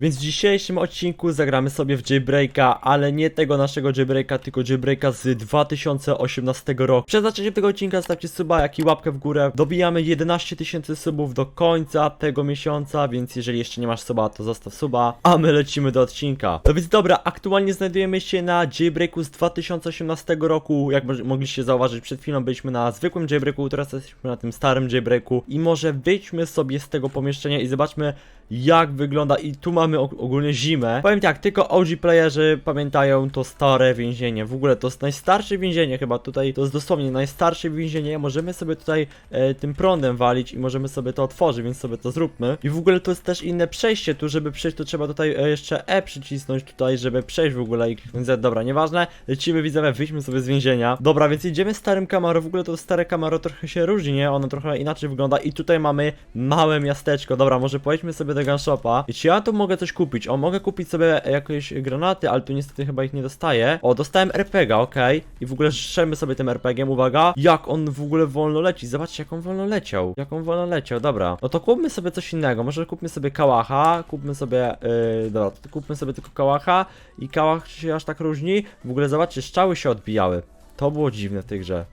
Więc w dzisiejszym odcinku zagramy sobie w Jailbreaka, ale nie tego naszego Jailbreaka, tylko Jailbreaka z 2018 roku. Przed zaczęciem tego odcinka zostawcie suba, jak i łapkę w górę. Dobijamy 11 tysięcy subów do końca tego miesiąca, więc jeżeli jeszcze nie masz suba, to zostaw suba, a my lecimy do odcinka. No więc dobra, aktualnie znajdujemy się na Jailbreaku z 2018 roku. Jak mo- mogliście zauważyć, przed chwilą byliśmy na zwykłym Jailbreaku, teraz jesteśmy na tym starym Jailbreaku i może wyjdźmy sobie z tego pomieszczenia i zobaczmy jak wygląda i tu mamy og- ogólnie zimę. Powiem tak, tylko OG playerzy pamiętają to stare więzienie. W ogóle to jest najstarsze więzienie chyba tutaj, to jest dosłownie najstarsze więzienie. Możemy sobie tutaj e, tym prądem walić i możemy sobie to otworzyć, więc sobie to zróbmy. I w ogóle to jest też inne przejście tu, żeby przejść to trzeba tutaj e, jeszcze E przycisnąć tutaj, żeby przejść w ogóle i kliknąć Z. Dobra, nieważne, lecimy widzowie, wyjdźmy sobie z więzienia. Dobra, więc idziemy starym Camaro, w ogóle to stare Camaro trochę się różni, nie? Ono trochę inaczej wygląda i tutaj mamy małe miasteczko. Dobra, może pojedźmy sobie do gunshopa. I czy ja tu mogę coś kupić? O, mogę kupić sobie jakieś granaty, ale tu niestety chyba ich nie dostaję. O, dostałem RPG, okej. I w ogóle strzelmy sobie tym RPG-iem, uwaga. Jak on w ogóle wolno leci. Zobaczcie, jak on wolno leciał. Jak on wolno leciał, dobra. No to kupmy sobie coś innego. Może kupmy sobie kałacha, kupmy sobie, yy, dobra, kupmy sobie tylko kałacha. I kałach się aż tak różni. W ogóle zobaczcie, strzały się odbijały. To było dziwne w tej grze.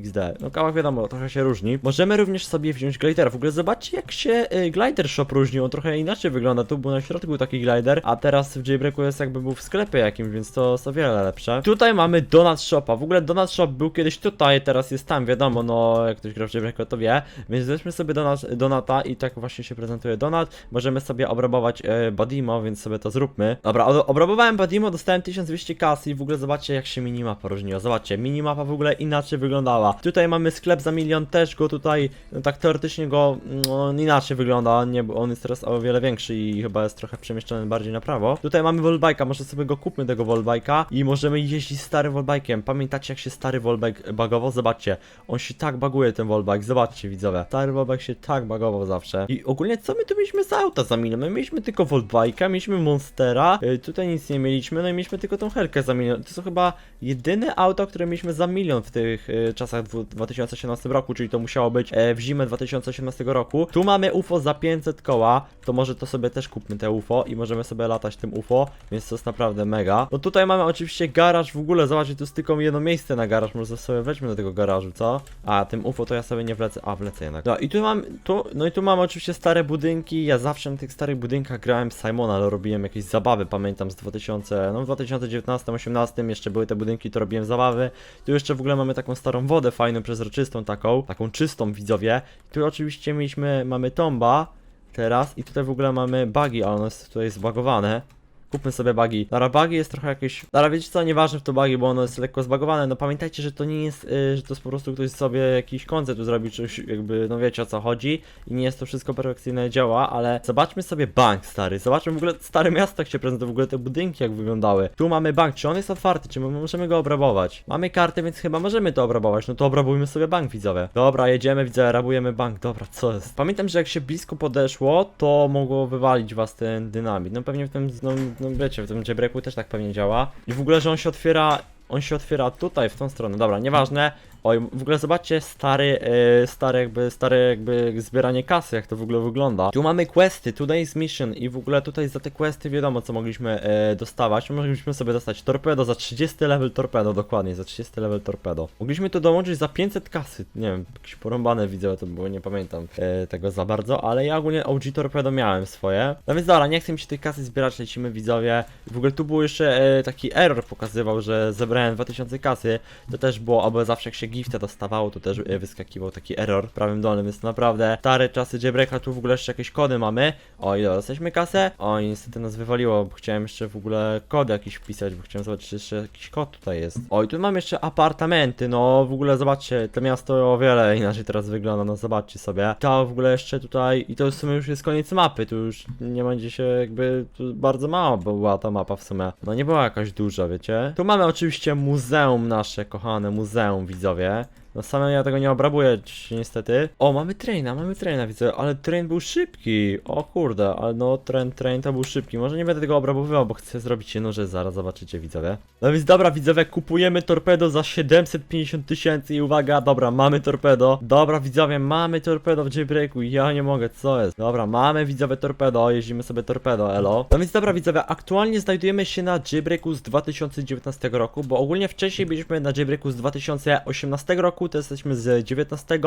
XD. No kałach wiadomo, trochę się różni. Możemy również sobie wziąć glidera. W ogóle zobaczcie jak się y, glider shop różni. On trochę inaczej wygląda. Tu był na środku taki glider, a teraz w Jailbreaku jest jakby był w sklepie jakimś, więc to jest o wiele lepsze. Tutaj mamy Donut Shopa. W ogóle Donut Shop był kiedyś tutaj, teraz jest tam, wiadomo, no jak ktoś gra w Jailbreaku to wie. Więc weźmy sobie donut, Donata i tak właśnie się prezentuje Donut. Możemy sobie obrabować e, Badimo, więc sobie to zróbmy. Dobra, obrabowałem Badimo, dostałem 1200 kasy i w ogóle zobaczcie jak się minimapa różniła. Zobaczcie, minimapa w ogóle inaczej wyglądała. Tutaj mamy sklep za milion, też go tutaj, no tak teoretycznie go no, inaczej wygląda, nie, bo on jest teraz o wiele większy i chyba jest trochę przemieszczony bardziej na prawo. Tutaj mamy wallbike'a, może sobie go kupmy tego wallbike'a i możemy jeździć starym wallbike'iem. Pamiętacie jak się stary wallbike bagował? Zobaczcie, on się tak baguje ten wallbike, zobaczcie widzowie. Stary wallbike się tak bagował zawsze. I ogólnie co my tu mieliśmy za auta za milion? My mieliśmy tylko wallbike'a, mieliśmy monstera, y, tutaj nic nie mieliśmy, no i mieliśmy tylko tą helkę za milion. To są chyba jedyne auto, które mieliśmy za milion w tych y, czasach dwu- 2018 roku, czyli to musiało być e, w zimę 2018 roku. Tu mamy UFO za 500 koła, to może to sobie też kupmy te UFO i możemy sobie latać tym UFO, więc to jest naprawdę mega. No tutaj mamy oczywiście garaż w ogóle, zobaczcie, tu jest tylko jedno miejsce na garaż, może sobie wlećmy do tego garażu, co? A, tym UFO to ja sobie nie wlecę, a wlecę jednak. No i tu mam, tu, no i tu mamy oczywiście stare budynki, ja zawsze na tych starych budynkach grałem Simona, ale robiłem jakieś zabawy, pamiętam z 2000, no w 2019-18 jeszcze były te budynki, to robiłem zabawy. Tu jeszcze w ogóle mamy taką starą wodę fajną, przezroczystą taką, taką czystą widzowie. Tu oczywiście mieliśmy, mamy tomba teraz i tutaj w ogóle mamy bugi, ale ono jest tutaj zbagowane. Kupmy sobie bugi. Dobra, bugi jest trochę jakieś... Dobra, wiecie co, nieważne w to bugi, bo ono jest lekko zbagowane. No pamiętajcie, że to nie jest, y, że to jest po prostu ktoś sobie jakiś koncept tu zrobił, coś jakby, no wiecie o co chodzi. I nie jest to wszystko perfekcyjne działa, ale zobaczmy sobie bank stary. Zobaczmy w ogóle stare miasto jak się prezentuje, w ogóle te budynki jak wyglądały. Tu mamy bank, czy on jest otwarty, czy my możemy go obrabować? Mamy kartę, więc chyba możemy to obrabować. No to obrabujmy sobie bank, widzowie. Dobra, jedziemy, widzę, rabujemy bank. Dobra, co jest? Pamiętam, że jak się blisko podeszło, to mogło wywalić was ten dynamit. No pewnie w tym, no, no wiecie, w tym jailbreaku też tak pewnie działa. I w ogóle, że on się otwiera, on się otwiera tutaj, w tą stronę. Dobra, nieważne. Oj, w ogóle zobaczcie stary, e, stary jakby, stare jakby zbieranie kasy, jak to w ogóle wygląda. Tu mamy questy, today's mission i w ogóle tutaj za te questy wiadomo co mogliśmy e, dostawać. Mogliśmy sobie dostać torpedo za 30 level torpedo, dokładnie, za 30 level torpedo. Mogliśmy to dołączyć za 500 kasy, nie wiem, jakieś porąbane widzę, to było, nie pamiętam e, tego za bardzo, ale ja ogólnie OG torpedo miałem swoje. No więc dobra, nie chcę mi się tej kasy zbierać, lecimy widzowie. W ogóle tu był jeszcze taki error pokazywał, że zebrałem 2000 kasy. To też było, albo zawsze jak się gifta dostawało, to też e, wyskakiwał taki error w prawym dolnym, więc naprawdę stare czasy jailbreaka, tu w ogóle jeszcze jakieś kody mamy. O, ile dostaliśmy kasę? O, niestety nas wywaliło, bo chciałem jeszcze w ogóle kody jakiś wpisać, bo chciałem zobaczyć, czy jeszcze jakiś kod tutaj jest. O, i tu mam jeszcze apartamenty, no w ogóle zobaczcie, to miasto o wiele inaczej teraz wygląda, no zobaczcie sobie. To w ogóle jeszcze tutaj, i to w sumie już jest koniec mapy, tu już nie będzie się jakby, bardzo mało była ta mapa w sumie. No nie była jakaś duża, wiecie. Tu mamy oczywiście muzeum nasze, kochane muzeum, widzowie. No samemu ja tego nie obrabuję, niestety. O, mamy traina, mamy traina, widzę, ale train był szybki. O kurde, ale no train, train to był szybki. Może nie będę tego obrabowywał, bo chcę zrobić się noże, zaraz zobaczycie widzowie. No więc dobra widzowie, kupujemy torpedo za 750 tysięcy i uwaga, dobra, mamy torpedo. Dobra widzowie, mamy torpedo w jailbreaku, ja nie mogę, co jest? Dobra, mamy widzowie torpedo, jeździmy sobie torpedo, elo. No więc dobra widzowie, aktualnie znajdujemy się na jailbreaku z 2019 roku, bo ogólnie wcześniej byliśmy na jailbreaku z 2018 roku, to jesteśmy z 19,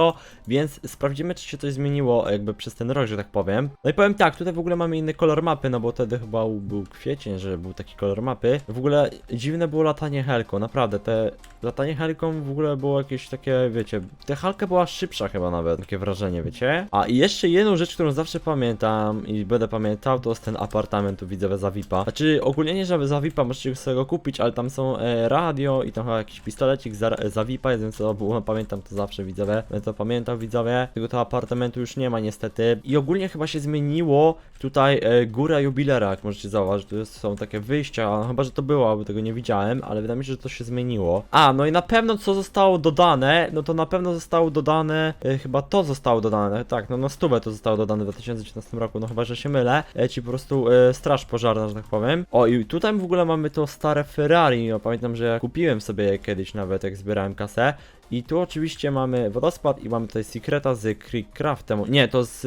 więc sprawdzimy czy się coś zmieniło jakby przez ten rok, że tak powiem. No i powiem tak, tutaj w ogóle mamy inny kolor mapy, no bo wtedy chyba był kwiecień, że był taki kolor mapy. W ogóle dziwne było latanie helką, naprawdę, te latanie helką w ogóle było jakieś takie, wiecie, ta halka była szybsza chyba nawet, takie wrażenie, wiecie? A i jeszcze jedną rzecz, którą zawsze pamiętam i będę pamiętał, to jest ten apartament tu widzowie za VIP-a. Znaczy ogólnie nie, żeby za VIP-a możecie sobie go kupić, ale tam są e, radio i tam chyba jakiś pistolecik za, za VIP-a, więc to było, pamiętam to zawsze widzowie, będę to pamiętał widzowie. Tego to apartamentu już nie ma niestety. I ogólnie chyba się zmieniło tutaj e, góra jubilera, jak możecie zauważyć, tu są takie wyjścia, no, chyba, że to było, bo tego nie widziałem, ale wydaje mi się, że to się zmieniło. A, no i na pewno co zostało dodane, no to na pewno zostało dodane, e, chyba to zostało dodane, tak, no na stówę to zostało dodane w 2019 roku, no chyba, że się mylę, e, ci po prostu e, straż pożarna, że tak powiem. O, i tutaj w ogóle mamy to stare Ferrari, no pamiętam, że ja kupiłem sobie kiedyś nawet, jak zbierałem kasę. I tu oczywiście mamy wodospad i mamy tutaj Secreta z Creekcraftem. Nie, to z...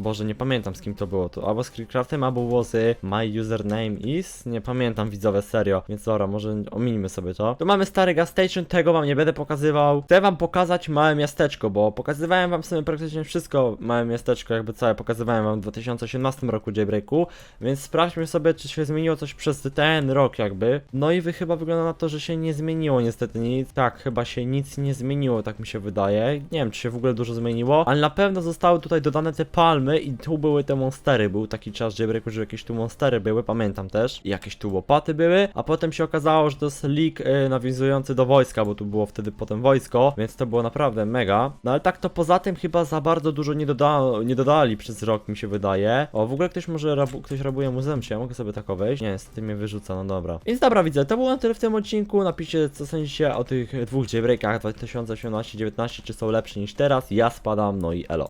Boże, nie pamiętam z kim to było. To albo z Creekcraftem, albo było z My Username Is. Nie pamiętam widzowe, serio. Więc dobra, może ominimy sobie to. Tu mamy stary gas station, tego wam nie będę pokazywał. Chcę wam pokazać małe miasteczko, bo pokazywałem wam sobie praktycznie wszystko małe miasteczko, jakby całe pokazywałem wam w 2018 roku jailbreaku. Więc sprawdźmy sobie, czy się zmieniło coś przez ten rok jakby. No i wy chyba wygląda na to, że się nie zmieniło niestety nic. Tak, chyba się nic nie zmieniło, tak mi się wydaje. Nie wiem, czy się w ogóle dużo zmieniło, ale na pewno zostały tutaj dodane te palmy i tu były te monstery. Był taki czas jailbreaku, że jakieś tu monstery były, pamiętam też. Jakieś tu łopaty były, a potem się okazało, że to jest leak y, nawiązujący do wojska, bo tu było wtedy potem wojsko, więc to było naprawdę mega. No ale tak to poza tym chyba za bardzo dużo nie, doda nie dodali przez rok, mi się wydaje. O, w ogóle ktoś może rabu ktoś rabuje muzeum, czy ja mogę sobie tak wejść? Nie, niestety mnie wyrzuca, no dobra. Więc dobra, widzę, to było na tyle w tym odcinku. Napiszcie, co sądzicie o tych dwóch jailbreakach 2018-19, czy są lepsze niż teraz. Ja spadam, no i elo.